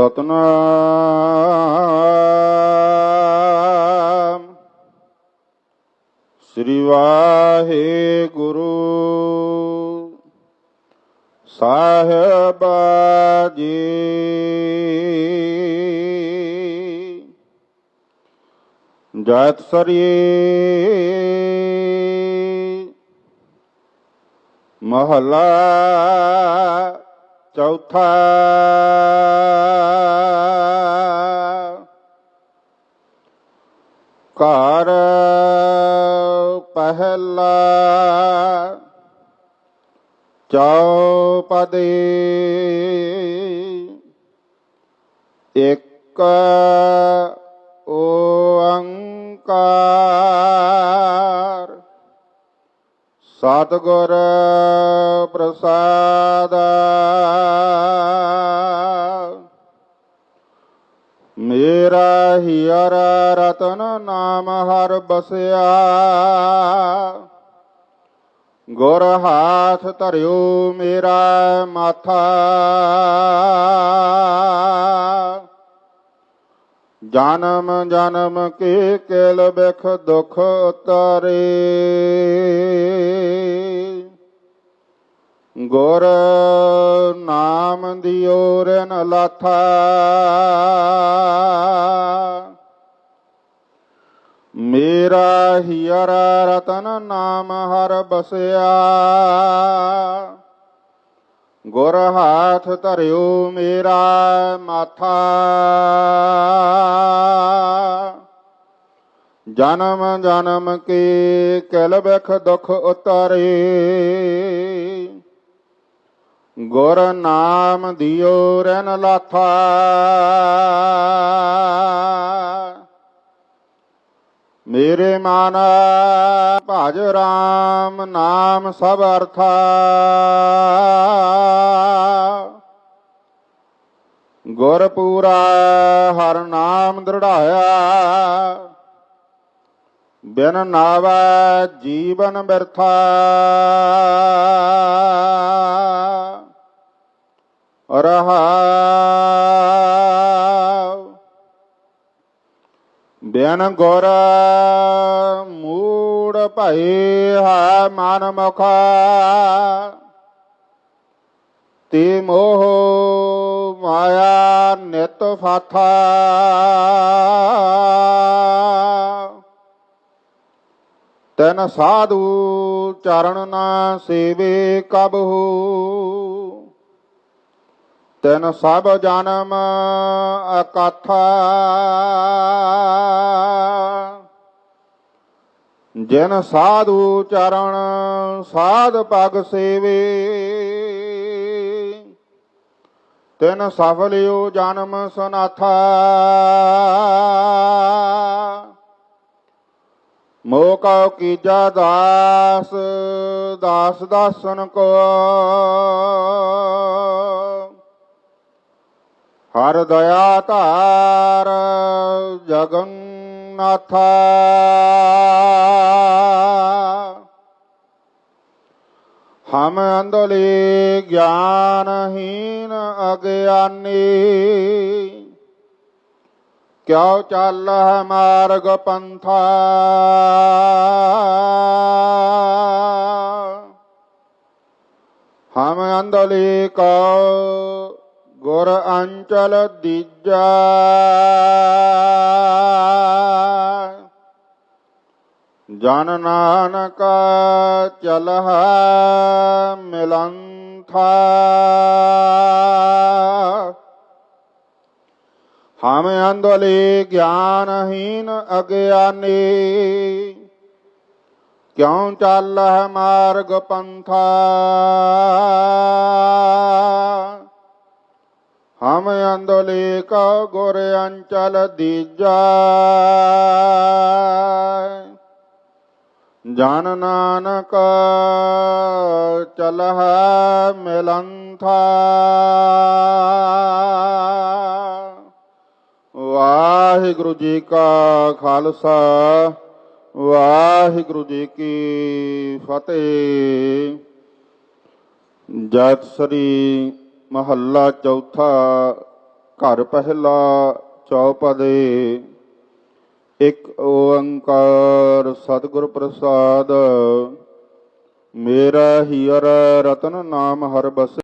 ਸਤਨਾਮ। ਸ੍ਰੀ ਵਾਹਿਗੁਰੂ। ਸਾਹਿਬ ਜੀ। ਜੈਤ ਸਰੀ ਮਹਲਾ ਚੌਥਾ ਘਰ ਪਹਿਲਾ ਚੌਪਦੀ ਇੱਕ ਓੰਕਾਰ ਸਤਿਗੁਰ ਪ੍ਰਸਾਦ ਮੇਰਾ ਰਤਨ ਨਾਮ ਹਰ ਬਸਿਆ। ਗੁਰ ਹਾਥ ਧਰਿਓ ਮੇਰਾ ਮਾਥਾ। ਜਨਮ ਜਨਮ ਕੀ ਕੇਲ ਬਿਖ ਦੁਖ ਉਤਰੇ। ਗੁਰ ਨਾਮ ਦਿਓ ਰਨ ਲਾਥਾ। ਮੇਰਾ ਹੀਰ ਰਤਨ ਨਾਮ ਹਰ ਬਸਿਆ ਗੁਰ ਹਾਥ ਧਰਿਓ ਮੇਰਾ ਮਾਥਾ ਜਨਮ ਜਨਮ ਕੀ ਕਿਲ ਬਿਖ ਦੁਖ ਉਤਰੇ ਗੁਰ ਨਾਮ ਦਿਓ ਰਨ ਲਾਥਾ ਮੇਰੇ ਮਨ ਭਜ ਰਾਮ ਨਾਮ ਸਭ ਅਰਥਾ। ਗੁਰ ਪੂਰਾ ਹਰ ਨਾਮ ਦ੍ਰਿੜਾਇਆ। ਬਿਨ ਨਾਵੈ ਜੀਵਨ ਬਿਰਥਾ। ਰਹਾਉ ਬਿਨ ਗੁਰ ਮੂੜ ਭਈ ਹੈ ਮਨ ਮੁਖ। ਤੇ ਮੋਹ ਮਾਇਆ ਨਿਤ ਫਾਥਾ ਤਨ ਸਾਧੂ ਚਰਨ ਨਾ ਸੇਵੇ ਕਬਹੂ ਤੈਨ ਸਭ ਜਨਮ ਅਕਥਾ। ਜਿਨ ਸਾਧੂ ਚਰਨ ਸਾਧ ਪਗ ਸੇਵੇ। ਤਿਨ ਸਫਲਿਓ ਜਨਮ ਸਨਾਥਾ। ਮੋਕਾ ਕੀਜਾ ਦਾਸ ਦਾਸ ਦਾਸਨ ਕੋ। ਹਰ ਦਇਆ ਧਾਰ ਜਗਨ ਜਗਨਨਾਥਾ ਹਮ ਅੰਧਲੇ ਗਿਆਨਹੀਨ ਅਗਿਆਨੀ। ਕਿਉ ਚੱਲ ਮਾਰਗ ਪੰਥਾ। ਹਮ ਅੰਧਲੇ ਕਉ ਗੁਰ ਅੰਚਲ ਦੀਜਾ। ਜਨ ਨਾਨਕ ਚਲਹ ਮਿਲੰਥਾ। ਹਮ ਅੰਧਲੇ ਗਿਆਨਹੀਨ ਅਗਿਆਨੀ, ਕਿਉ ਚੱਲਹਿ ਮਾਰਗ ਪੰਥਾ। ਹਮ ਅੰਦੋਲੇ ਕਉ ਗੁਰ ਅੰਚਲ ਦੀਜਾ। ਜਨ ਨਾਨਕ ਚਲਹ ਮਿਲੰਥਾ। ਵਾਹਿਗੁਰੂ ਜੀ ਕਾ ਖਾਲਸਾ, ਵਾਹਿਗੁਰੂ ਜੀ ਕੀ ਫਤਿਹ। ਜਤ ਸ੍ਰੀ ਮਹੱਲਾ ਚੌਥਾ ਘਰ ਪਹਿਲਾ ਚੌਪਦੇ ਇੱਕ ਓੰਕਾਰ ਸਤਿਗੁਰ ਪ੍ਰਸਾਦ ਮੇਰਾ ਹੀਰ ਰਤਨ ਨਾਮ ਹਰ ਬਸ